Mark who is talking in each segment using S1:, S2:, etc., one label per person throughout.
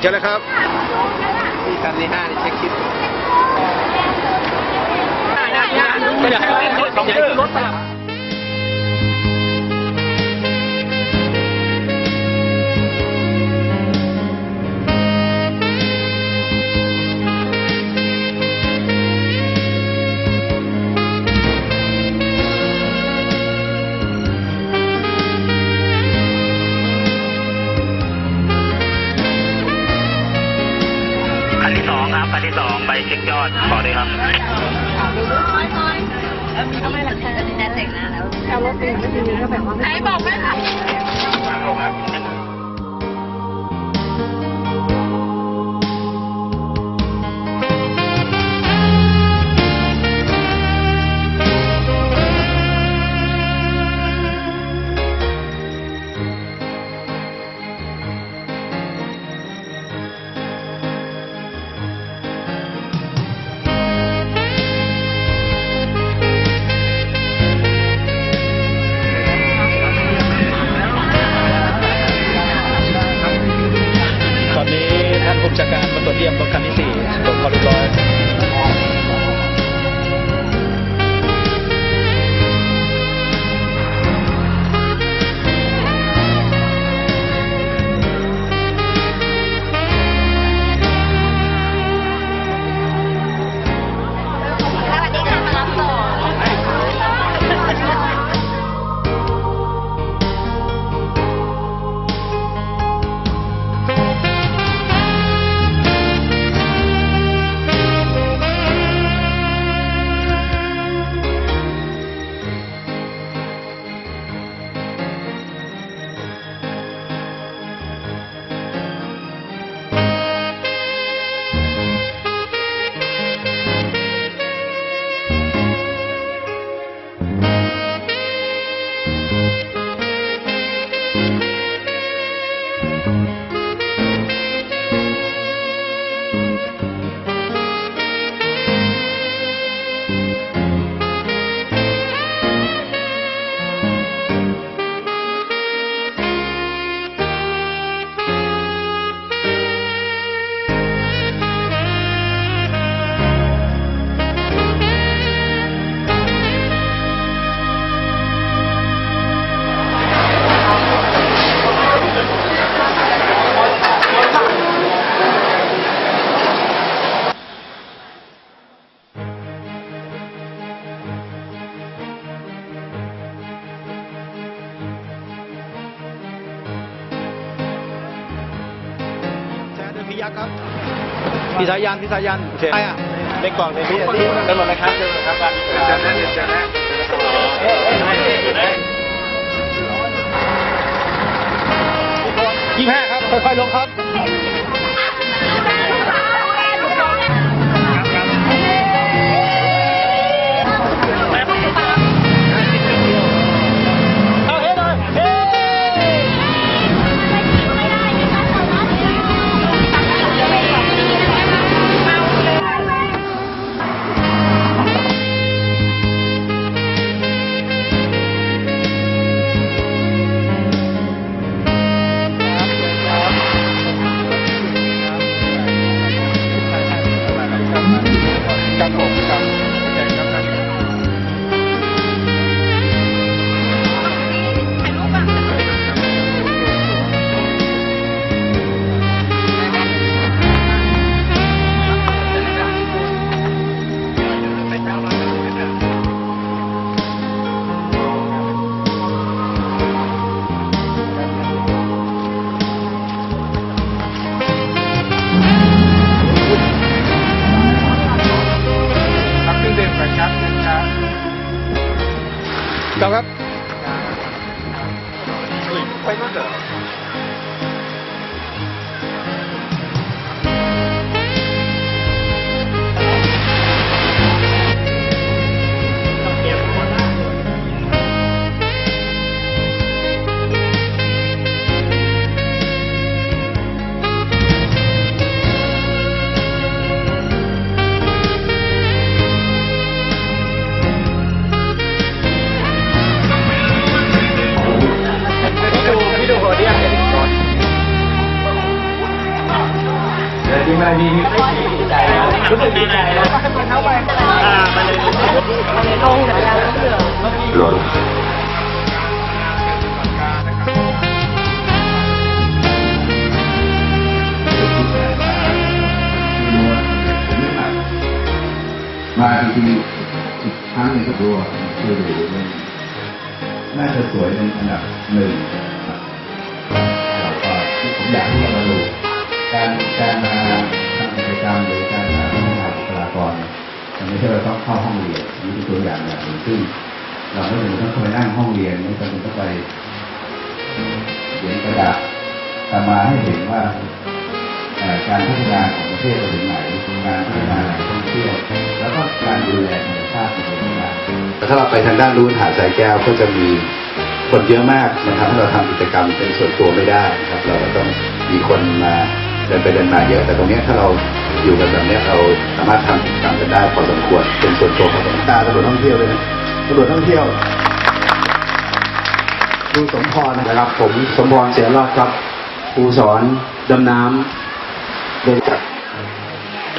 S1: เชิญเลยครับ
S2: มีคันที่ห้านี่เช็คคิด
S1: ก็อยากให้สองชื่อรถสลับ
S3: เช็คยอดต่อเลยครับ
S4: ไหนบอกไม่ค่ะ
S1: เยี่ยมรถคันที่สี่ตรวจความเรียบร้อย ยพี่ยักษ์ครับพี่สายันพี่สายันใครอะเล็กกล่องเลยพี่ที่เป็นหมดเลยครับเป็นหมดเลยครับ
S2: จะนั้นจะนั้น
S1: ยี่ห้าครับค่อยๆลงครับ เป็
S2: นอัน
S5: ดับหนึ่งแล้วก็ที่ผมอยากที่จะมาดูการการมาทำกิจกรรมหรือการมาพัฒนาบุคลากรเนี่ยมันไม่ใช่ว่าต้องเข้าห้องเรียนนี่เป็นตัวอย่างอย่างหนึ่งซึ่งเราไม่จำเป็นต้องเข้าไปนั่งห้องเรียนไม่จำเป็นต้องไปเขียนกระดาษแต่มาให้เห็นว่าการพัฒนาของประเทศเราถึงไหนการพัฒนาแหล่งท่องเที่ยว แล้วก็การดูแลธรรมชาติในเรื่องต่างๆถ้าเราไปทางด้านนู้หาดสายแก้วก็จะมี คนเยอะมากนะครับถ้าเราทำกิจกรรมเป็นส่วนตัวไม่ได้นะครับ เราก็ต้องมีคนมาเดินไปเดินมาเยอะ แต่ตรงเนี้ยถ้าเราอยู่กันแบบเนี้ยเราสามารถทำกิจกรรมกันได้พอสมควรเป็นส่วนตัวพอสมควรตาตำรวจท่องเที่ยวเลยนะตำรวจท่องเที่ยว
S6: ครูสมพรนะครับ ผมสมพรเสียรอดครับครูสอนดำน้ำ
S5: เดินจาก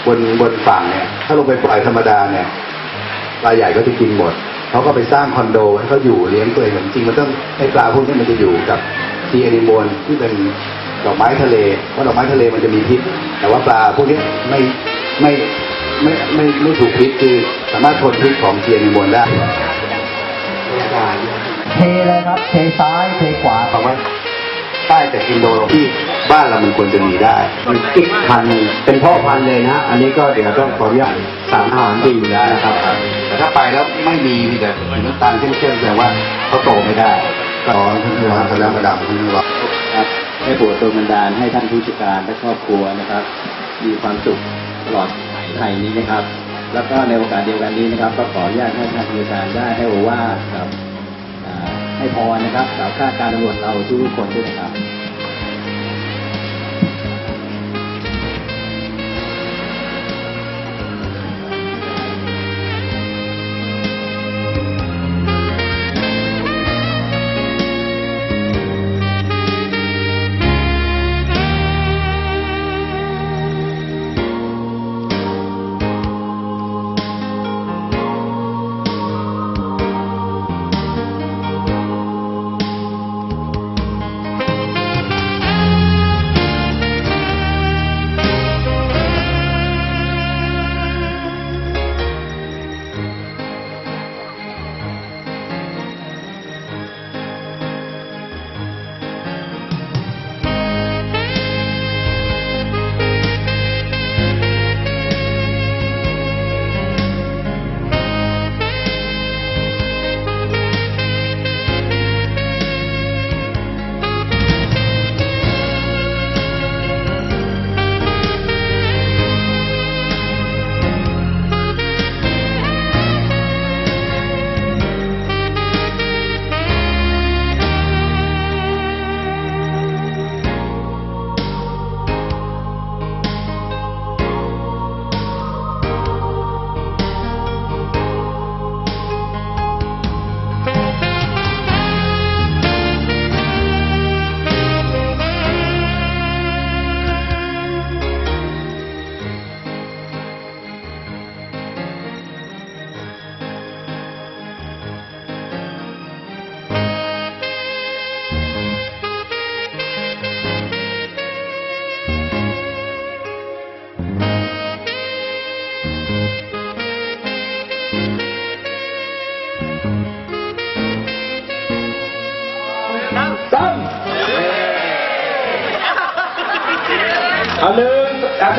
S5: บนบนฝั่งเนี่ย ถ้าลงไปปล่อยธรรมดาเนี่ยปลาใหญ่ก็จะกินหมด เขาก็ไปสร้างคอนโดให้เขาอยู่เลี้ยงตัวเองจริงๆมันต้องให้ปลาพวกนี้มันจะอยู่กับทีแอนิมลที่เป็นดอกไม้ทะเลเพราะดอกไม้ทะเลมันจะมีพิษ แต่ว่าปลาพวกนี้ไม่ไม่ไม่ไม่ไม่ถูกพิษคือสามารถทนพิษของทีแอนิมลได้
S6: เทเลยครับเทซ้ายเทขวา
S5: คำว่า ใต้แต่อินโดที่บ้านเรามันควรจะมีได้
S6: อีกพันเป็นพ่อพันเลยนะ อันนี้ก็เดี๋ยวต้องขออนุญาตสามอาหารดีอยู่แล้วนะครับ
S5: แต่ถ้าไปแล้วไม่มีมีแต่สีน้ำตาลเข้มๆแสดงว่าเขาโตไม่ได้ก็ร้อนทั้งตัวทั้งน้ำกระดำทั้งตัว
S6: ครับให้โปรดดลบันดาลให้ท่านผู้จัดการและครอบครัวนะครับ มีความสุขตลอดไทยนี้นะครับ แล้วก็ในโอกาสเดียวกันนี้นะครับ ก็ขออนุญาตให้ท่านผู้จัดการได้ให้โอวาทครับ ให้พรนะครับสาวข้าการตำรวจเราทุกคนด้วยนะครับ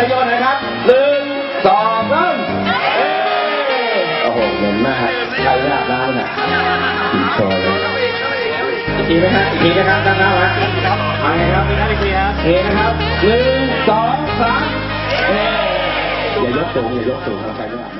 S2: จะโยนนะครับหนึ่งสองสาม
S6: โอ้โหเหม็นมากใครราบร้านน่ะกินซอยเลย
S2: อีกทีไหมฮะอีกทีนะครับด้านหน้าไว้เอาไงครับอีกทีครับเอนะครับหนึ่งสองสามเอ
S6: อย่ายกสูงอย่ายกสูงเอาใครลาบร้าน